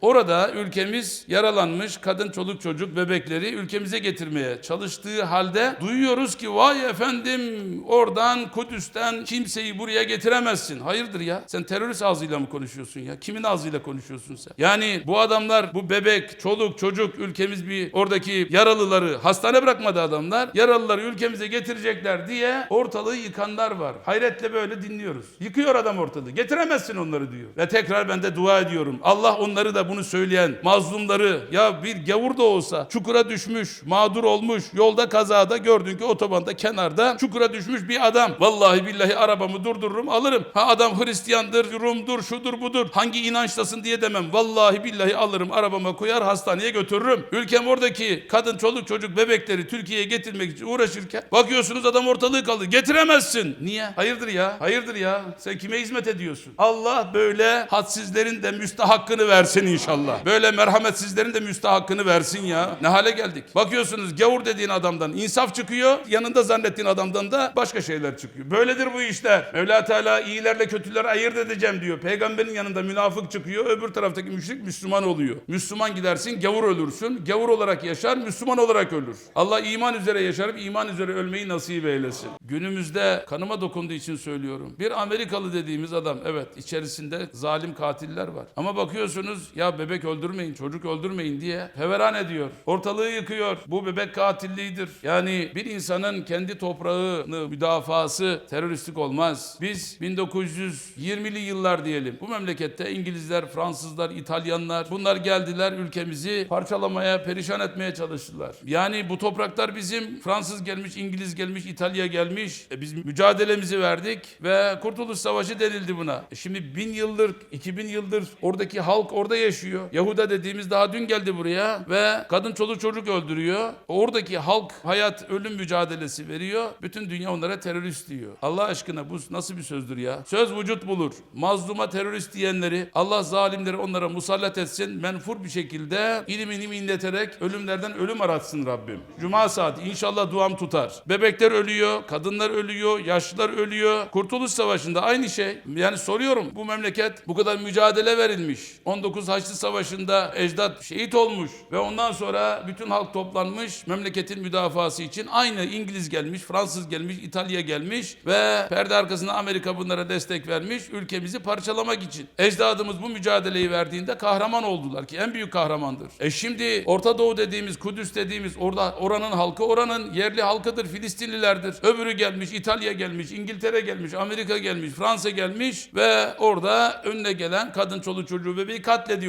Orada ülkemiz yaralanmış kadın, çoluk, çocuk, bebekleri ülkemize getirmeye çalıştığı halde duyuyoruz ki vay efendim oradan Kudüs'ten kimseyi buraya getiremezsin. Hayırdır ya? Sen terörist ağzıyla mı konuşuyorsun ya? Kimin ağzıyla konuşuyorsun sen? Yani bu adamlar bu bebek, çoluk, çocuk ülkemiz bir oradaki yaralıları hastane bırakmadı adamlar. Yaralıları ülkemize getirecekler diye ortalığı yıkanlar var. Hayretle böyle dinliyoruz. Yıkıyor adam ortalığı. Getiremezsin onları diyor. Ve tekrar ben de dua ediyorum. Allah onları da bunu söyleyen mazlumları ya bir gavur da olsa çukura düşmüş, mağdur olmuş, yolda kazada gördün ki otobanda kenarda çukura düşmüş bir adam. Vallahi billahi arabamı durdururum alırım. Ha adam Hristiyandır, Rum'dur, şudur budur. Hangi inançtasın diye demem. Vallahi billahi alırım arabama koyar hastaneye götürürüm. Ülkem oradaki kadın, çoluk, çocuk, bebekleri Türkiye'ye getirmek için uğraşırken bakıyorsunuz adam ortalığı kaldı. Getiremezsin. Niye? Hayırdır ya? Hayırdır ya? Sen kime hizmet ediyorsun? Allah böyle hadsizlerin de müstahakkını versin inşallah. Böyle merhametsizlerin de müstahakkını versin ya. Ne hale geldik? Bakıyorsunuz gavur dediğin adamdan insaf çıkıyor. Yanında zannettiğin adamdan da başka şeyler çıkıyor. Böyledir bu işler. Mevla Teala iyilerle kötüleri ayırt edeceğim diyor. Peygamberin yanında münafık çıkıyor. Öbür taraftaki müşrik Müslüman oluyor. Müslüman gidersin gavur ölürsün. Gavur olarak yaşar Müslüman olarak ölür. Allah iman üzere yaşarıp iman üzere ölmeyi nasip eylesin. Günümüzde kanıma dokunduğu için söylüyorum. Bir Amerikalı dediğimiz adam evet içerisinde zalim katiller var. Ama bakıyorsunuz ya bebek öldürmeyin, çocuk öldürmeyin diye heveran ediyor. Ortalığı yıkıyor. Bu bebek katilliğidir. Yani bir insanın kendi toprağını müdafası teröristlik olmaz. Biz 1920'li yıllar diyelim. Bu memlekette İngilizler, Fransızlar, İtalyanlar bunlar geldiler ülkemizi parçalamaya, perişan etmeye çalıştılar. Yani bu topraklar bizim Fransız gelmiş, İngiliz gelmiş, İtalya gelmiş. E biz mücadelemizi verdik ve Kurtuluş Savaşı denildi buna. E şimdi bin yıldır, iki bin yıldır oradaki halk orada yaşıyor. Yahuda dediğimiz daha dün geldi buraya ve kadın çoluk çocuk öldürüyor. Oradaki halk hayat ölüm mücadelesi veriyor. Bütün dünya onlara terörist diyor. Allah aşkına bu nasıl bir sözdür ya? Söz vücut bulur. Mazluma terörist diyenleri Allah zalimleri onlara musallat etsin. Menfur bir şekilde ilim ilim inleterek ölümlerden ölüm aratsın Rabbim. Cuma saati inşallah duam tutar. Bebekler ölüyor, kadınlar ölüyor, yaşlılar ölüyor. Kurtuluş Savaşı'nda aynı şey. Yani soruyorum bu memleket bu kadar mücadele verilmiş. 19 Haçlı Savaşı'nda ecdat şehit olmuş ve ondan sonra bütün halk toplanmış memleketin müdafası için aynı İngiliz gelmiş, Fransız gelmiş, İtalya gelmiş ve perde arkasında Amerika bunlara destek vermiş ülkemizi parçalamak için. Ecdadımız bu mücadeleyi verdiğinde kahraman oldular ki en büyük kahramandır. E şimdi Orta Doğu dediğimiz, Kudüs dediğimiz orada oranın halkı oranın yerli halkıdır, Filistinlilerdir. Öbürü gelmiş, İtalya gelmiş, İngiltere gelmiş, Amerika gelmiş, Fransa gelmiş ve orada önüne gelen kadın, çoluk, çocuğu, bebeği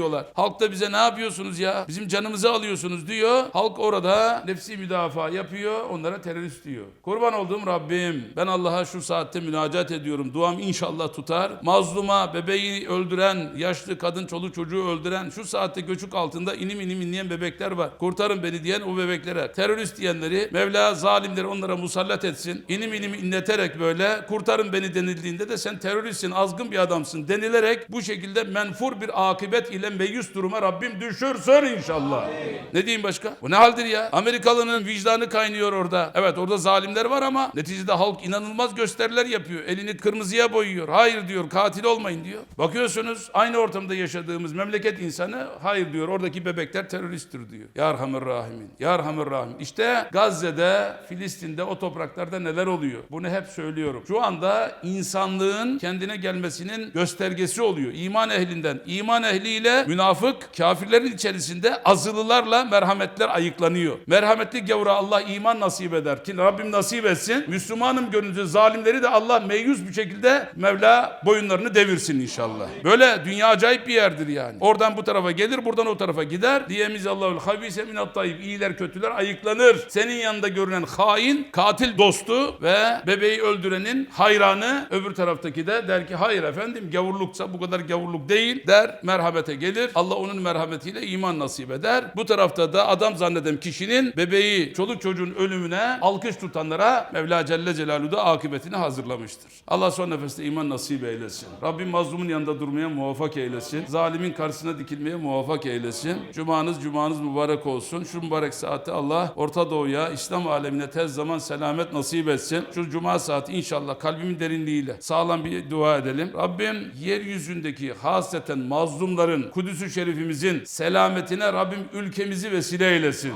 katlediyorlar. Halk da bize ne yapıyorsunuz ya? Bizim canımızı alıyorsunuz diyor. Halk orada nefsi müdafaa yapıyor, onlara terörist diyor. Kurban olduğum Rabbim, ben Allah'a şu saatte münacat ediyorum. Duam inşallah tutar. Mazluma, bebeği öldüren, yaşlı kadın, çoluk, çocuğu öldüren, şu saatte göçük altında inim inim inleyen bebekler var. Kurtarın beni diyen o bebeklere. Terörist diyenleri Mevla zalimleri onlara musallat etsin. İnim inim inleterek böyle kurtarın beni denildiğinde de sen teröristsin, azgın bir adamsın denilerek bu şekilde menfur bir akıbet ile meyus duruma Rabbim düşürsün inşallah. Ne diyeyim başka? Bu ne haldir ya? Amerikalının vicdanı kaynıyor orada. Evet orada zalimler var ama neticede halk inanılmaz gösteriler yapıyor. Elini kırmızıya boyuyor. Hayır diyor katil olmayın diyor. Bakıyorsunuz aynı ortamda yaşadığımız memleket insanı hayır diyor oradaki bebekler teröristtir diyor. Ya Erhamur Rahimin. Ya Erhamur Rahim. İşte Gazze'de, Filistin'de o topraklarda neler oluyor? Bunu hep söylüyorum. Şu anda insanlığın kendine gelmesinin göstergesi oluyor. İman ehlinden. İman ehliyle münafık kafirlerin içerisinde azılılarla merhametler ayıklanıyor. Merhametli gavura Allah iman nasip eder. Ki Rabbim nasip etsin. Müslümanım gönlünüzü zalimleri de Allah meyus bir şekilde Mevla boyunlarını devirsin inşallah. Böyle dünya acayip bir yerdir yani. Oradan bu tarafa gelir, buradan o tarafa gider. Diyemiz Allahül habise minat tayyib. İyiler kötüler ayıklanır. Senin yanında görünen hain, katil dostu ve bebeği öldürenin hayranı. Öbür taraftaki de der ki hayır efendim gavurluksa bu kadar gavurluk değil der. Merhamete gelir. Allah onun merhametiyle iman nasip eder. Bu tarafta da adam zanneden kişinin bebeği, çoluk çocuğun ölümüne alkış tutanlara Mevla Celle Celaluhu da akıbetini hazırlamıştır. Allah son nefeste iman nasip eylesin. Rabbim mazlumun yanında durmaya muvaffak eylesin. Zalimin karşısına dikilmeye muvaffak eylesin. Cumanız cumanız mübarek olsun. Şu mübarek saatte Allah Orta Doğu'ya, İslam alemine tez zaman selamet nasip etsin. Şu cuma saati inşallah kalbimin derinliğiyle sağlam bir dua edelim. Rabbim yeryüzündeki hasreten mazlumların Kudüs-ü Şerifimizin selametine Rabbim ülkemizi vesile eylesin.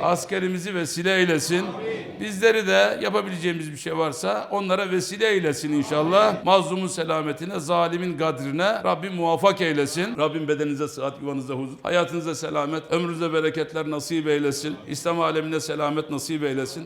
Askerimizi vesile eylesin. Bizleri de yapabileceğimiz bir şey varsa onlara vesile eylesin inşallah. Mazlumun selametine, zalimin gadrine Rabbim muvaffak eylesin. Rabbim bedeninize sıhhat, yuvanıza huzur, hayatınıza selamet, ömrünüze bereketler nasip eylesin. İslam alemine selamet nasip eylesin.